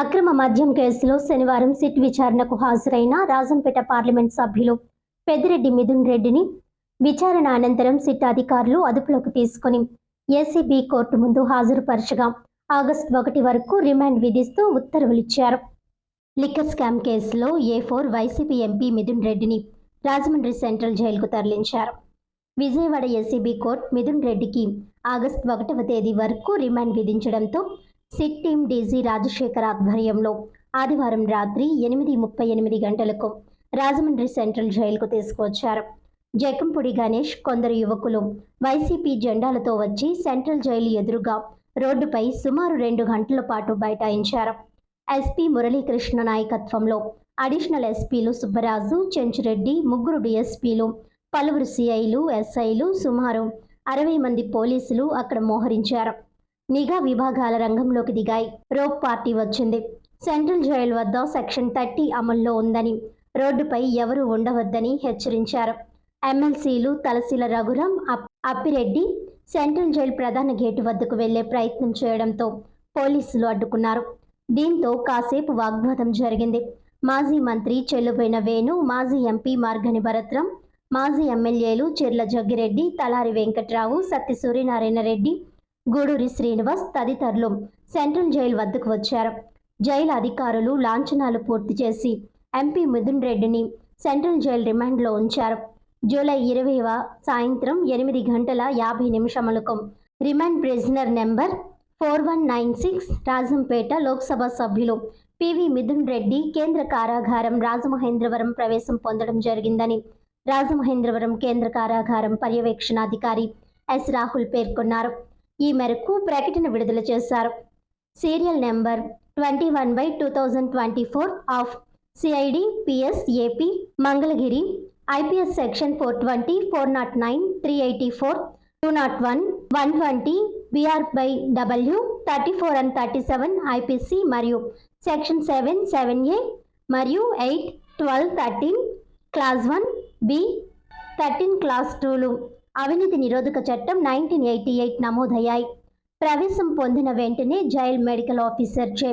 అక్రమ మద్యం కేసులో శనివారం సిట్ విచారణకు హాజరైన రాజంపేట పార్లమెంట్ సభ్యులు పెద్దిరెడ్డి మిథున్ రెడ్డిని విచారణ అనంతరం సిట్ అధికారులు అదుపులోకి తీసుకుని ఏసీబీ కోర్టు ముందు హాజరుపరచగా ఆగస్టు ఒకటి వరకు రిమాండ్ విధిస్తూ ఉత్తర్వులిచ్చారు. లిక్కర్ స్కామ్ కేసులో A four YCP MP Mithun రెడ్డిని రాజమండ్రి సెంట్రల్ జైలుకు తరలించారు. విజయవాడ ఏసీబీ కోర్టు మిథున్ రెడ్డికి ఆగస్టు ఒకటవ తేదీ వరకు రిమాండ్ విధించడంతో సిట్ టీం డీజీ రాజశేఖర్ ఆధ్వర్యంలో ఆదివారం రాత్రి ఎనిమిది ముప్పై ఎనిమిది గంటలకు రాజమండ్రి సెంట్రల్ జైలుకు తీసుకువచ్చారు. జకంపూడి గణేష్ కొందరు యువకులు వైసీపీ జెండాలతో వచ్చి సెంట్రల్ జైలు ఎదురుగా రోడ్డుపై సుమారు రెండు గంటల పాటు బైఠాయించారు. ఎస్పీ మురళీకృష్ణ నాయకత్వంలో అడిషనల్ ఎస్పీలు సుబ్బరాజు చెంచురెడ్డి ముగ్గురు డిఎస్పీలు పలువురు సిఐలు ఎస్ఐలు సుమారు అరవై మంది పోలీసులు అక్కడ మోహరించారు. నిఘా విభాగాల రంగంలోకి దిగాయి. రోప్ పార్టీ వచ్చింది. సెంట్రల్ జైల్ వద్ద సెక్షన్ థర్టీ అమల్లో ఉందని రోడ్డుపై ఎవరూ ఉండవద్దని హెచ్చరించారు. ఎమ్మెల్సీలు తలసిల రఘురాం అప్- అప్పిరెడ్డి సెంట్రల్ జైల్ ప్రధాన గేటు వద్దకు వెళ్ళే ప్రయత్నం చేయడంతో పోలీసులు అడ్డుకున్నారు. దీంతో కాసేపు వాగ్వాదం జరిగింది. మాజీ మంత్రి చెల్లుబోయిన వేణు మాజీ ఎంపీ మార్గని భరత్రం మాజీ ఎమ్మెల్యేలు చెర్ల జగ్గిరెడ్డి తలారి వెంకట్రావు సత్తి సూర్యనారాయణ రెడ్డి గూడూరి శ్రీనివాస్ తదితరులు సెంట్రల్ జైలు వద్దకు వచ్చారు. జైలు అధికారులు లాంఛనాలు పూర్తి చేసి ఎంపీ మిథున్ రెడ్డిని సెంట్రల్ జైలు రిమాండ్లో ఉంచారు. జూలై ఇరవైవ సాయంత్రం ఎనిమిది గంటల యాభై నిమిషములకు remand prisoner number four one nine six Rajampet Lok Sabha సభ్యులు పివి మిథున్ రెడ్డి కేంద్ర కారాగారం రాజమహేంద్రవరం ప్రవేశం పొందడం జరిగిందని రాజమహేంద్రవరం కేంద్ర కారాగారం పర్యవేక్షణాధికారి ఎస్ రాహుల్ పేర్కొన్నారు. ఈ మేరకు ప్రకటన విడుదల చేశారు. Serial number twenty one by two thousand twenty four of CID PS AP Mangalagiri IPS section four twenty four nought nine three eighty four two nought one one twenty BR by W thirty four and thirty seven IPC మరియు section seven seven A మరియు eight twelve thirteen class one B thirteen class tool. అవినీతి నిరోధక చట్టం nineteen eighty eight నమోదయ్యాయి. ప్రవేశం పొందిన వెంటనే jail medical officer చే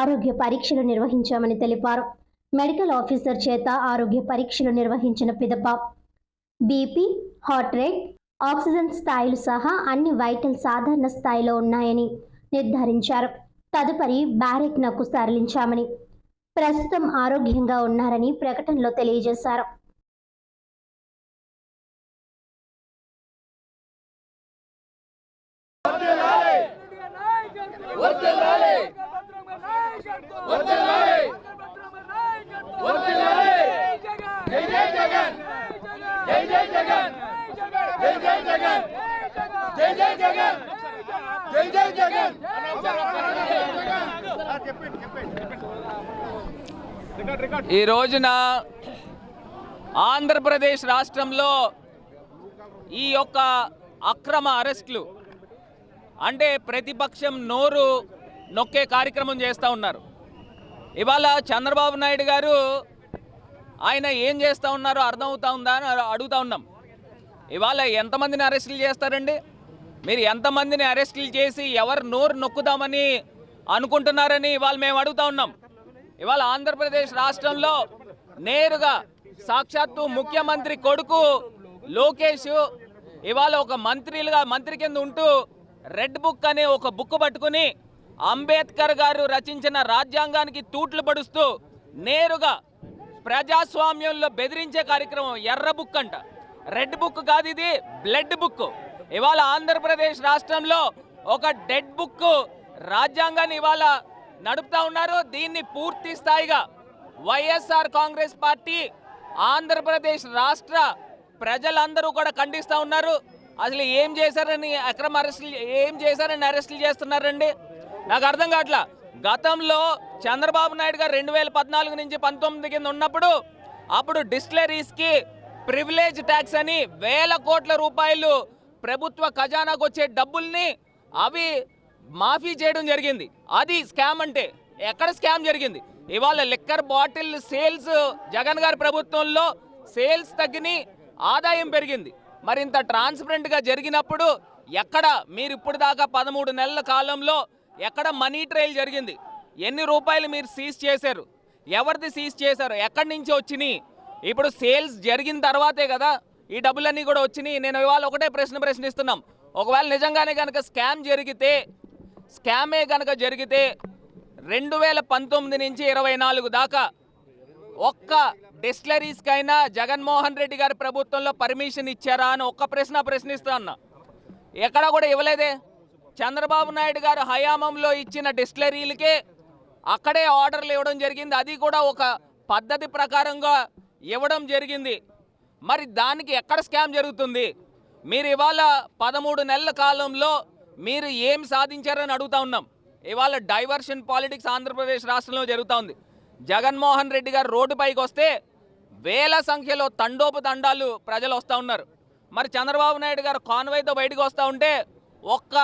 ఆరోగ్య పరీక్షలు నిర్వహించామని తెలిపారు. మెడికల్ ఆఫీసర్ చేత ఆరోగ్య పరీక్షలు నిర్వహించిన పిదప బీపీ హార్ట్ రేట్ ఆక్సిజన్ స్థాయిలు సహా అన్ని వైటల్ సాధారణ స్థాయిలో ఉన్నాయని నిర్ధారించారు. తదుపరి బ్యారెక్నకు తరలించామని ప్రస్తుతం ఆరోగ్యంగా ఉన్నారని ప్రకటనలో తెలియజేశారు జై జై జగన్ జై జై జగన్ జై జై జగన్ జై జై జగన్ జై జగన్ ఈ రోజున ఆంధ్రప్రదేశ్ రాష్ట్రంలో ఈ యొక్క అక్రమ అరెస్టులు అంటే ప్రతిపక్షం నోరు నొక్కే కార్యక్రమం చేస్తూ ఉన్నారు. ఇవాళ చంద్రబాబు నాయుడు గారు ఆయన ఏం చేస్తూ ఉన్నారో అర్థమవుతా ఉందా అని అడుగుతా ఉన్నాం. ఇవాళ ఎంతమందిని అరెస్టులు చేస్తారండి? మీరు ఎంతమందిని అరెస్టులు చేసి ఎవరు నోరు నొక్కుదామని అనుకుంటున్నారని ఇవాళ మేము అడుగుతా ఉన్నాం. ఇవాళ ఆంధ్రప్రదేశ్ రాష్ట్రంలో నేరుగా సాక్షాత్తు ముఖ్యమంత్రి కొడుకు లోకేష్ ఇవాళ ఒక మంత్రిలుగా మంత్రి కింద ఉంటూ రెడ్ బుక్ అనే ఒక బుక్ పట్టుకుని అంబేద్కర్ గారు రచించిన రాజ్యాంగానికి తూట్లు పడుస్తూ నేరుగా ప్రజాస్వామ్యంలో బెదిరించే కార్యక్రమం ఎర్ర బుక్ అంట. రెడ్ బుక్ కాదు ఇది బ్లడ్ బుక్. ఇవాళ ఆంధ్రప్రదేశ్ రాష్ట్రంలో ఒక డెడ్ బుక్ రాజ్యాంగాన్ని ఇవాళ నడుపుతా ఉన్నారు. దీన్ని పూర్తి స్థాయిగా వైఎస్ఆర్ కాంగ్రెస్ పార్టీ ఆంధ్రప్రదేశ్ రాష్ట్ర ప్రజలందరూ కూడా ఖండిస్తూ ఉన్నారు. అసలు ఏం చేశారని అక్రమ అరెస్టులు ఏం చేశారని అరెస్టులు చేస్తున్నారండి? నాకు అర్థం కావట్లా. గతంలో చంద్రబాబు నాయుడు గారు రెండు వేల పద్నాలుగు నుంచి పంతొమ్మిది కింద ఉన్నప్పుడు అప్పుడు డిస్టిలరీస్కి ప్రివిలేజ్ ట్యాక్స్ అని వేల కోట్ల రూపాయలు ప్రభుత్వ ఖజానాకు వచ్చే డబ్బుల్ని అవి మాఫీ చేయడం జరిగింది. అది స్కామ్ అంటే ఎక్కడ స్కామ్ జరిగింది? ఇవాళ లిక్కర్ బాటిల్ సేల్స్ జగన్ గారి ప్రభుత్వంలో సేల్స్ తగ్గిని ఆదాయం పెరిగింది. మరి ఇంత ట్రాన్స్పరెంట్గా జరిగినప్పుడు ఎక్కడ మీరు ఇప్పుడు దాకా పదమూడు నెలల కాలంలో ఎక్కడ మనీ ట్రయల్ జరిగింది? ఎన్ని రూపాయలు మీరు సీజ్ చేశారు? ఎవరిది సీజ్ చేశారు? ఎక్కడి నుంచి వచ్చినాయి? ఇప్పుడు సేల్స్ జరిగిన తర్వాతే కదా ఈ డబ్బులన్నీ కూడా వచ్చినాయి. నేను ఇవాళ ఒకటే ప్రశ్న ప్రశ్నిస్తున్నాం. ఒకవేళ నిజంగానే కనుక స్కామ్ జరిగితే స్కామే కనుక జరిగితే రెండు వేల పంతొమ్మిది నుంచి ఇరవై నాలుగు దాకా ఒక్క డిస్టిలరీస్కైనా జగన్మోహన్ రెడ్డి గారి ప్రభుత్వంలో పర్మిషన్ ఇచ్చారా అని ఒక్క ప్రశ్న ప్రశ్నిస్తా ఉన్నా. ఎక్కడ కూడా ఇవ్వలేదే. చంద్రబాబు నాయుడు గారు హయామంలో ఇచ్చిన డిస్టిలరీలకే అక్కడే ఆర్డర్లు ఇవ్వడం జరిగింది. అది కూడా ఒక పద్ధతి ప్రకారంగా ఇవ్వడం జరిగింది. మరి దానికి ఎక్కడ స్కామ్ జరుగుతుంది? మీరు ఇవాళ పదమూడు నెలల కాలంలో మీరు ఏం సాధించారని అడుగుతా ఉన్నాం. ఇవాళ డైవర్షన్ పాలిటిక్స్ ఆంధ్రప్రదేశ్ రాష్ట్రంలో జరుగుతూ ఉంది. జగన్మోహన్ రెడ్డి గారు రోడ్డుపైకి వస్తే వేల సంఖ్యలో తండోపు తండాలు ప్రజలు వస్తూ ఉన్నారు. మరి చంద్రబాబు నాయుడు గారు కాన్వాయ్తో బయటకు వస్తూ ఉంటే ఒక్క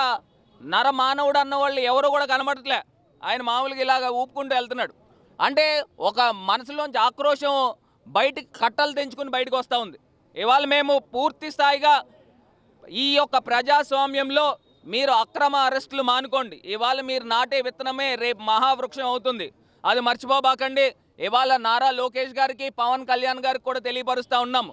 నర మానవుడు అన్న వాళ్ళు ఎవరు కూడా కనబడట్లే. ఆయన మామూలుగా ఇలాగ ఊపుకుంటూ వెళ్తున్నాడు. అంటే ఒక మనసులోంచి ఆక్రోశం బయటికి కట్టలు తెంచుకుని బయటకు వస్తూ ఉంది. ఇవాళ మేము పూర్తి స్థాయిగా ఈ యొక్క ప్రజాస్వామ్యంలో మీరు అక్రమ అరెస్టులు మానుకోండి. ఇవాళ మీరు నాటే విత్తనమే రేపు మహావృక్షం అవుతుంది. అది మర్చిపోబాకండి. ఇవాళ నారా లోకేష్ గారికి పవన్ కళ్యాణ్ గారికి కూడా తెలియపరుస్తూ ఉన్నాము.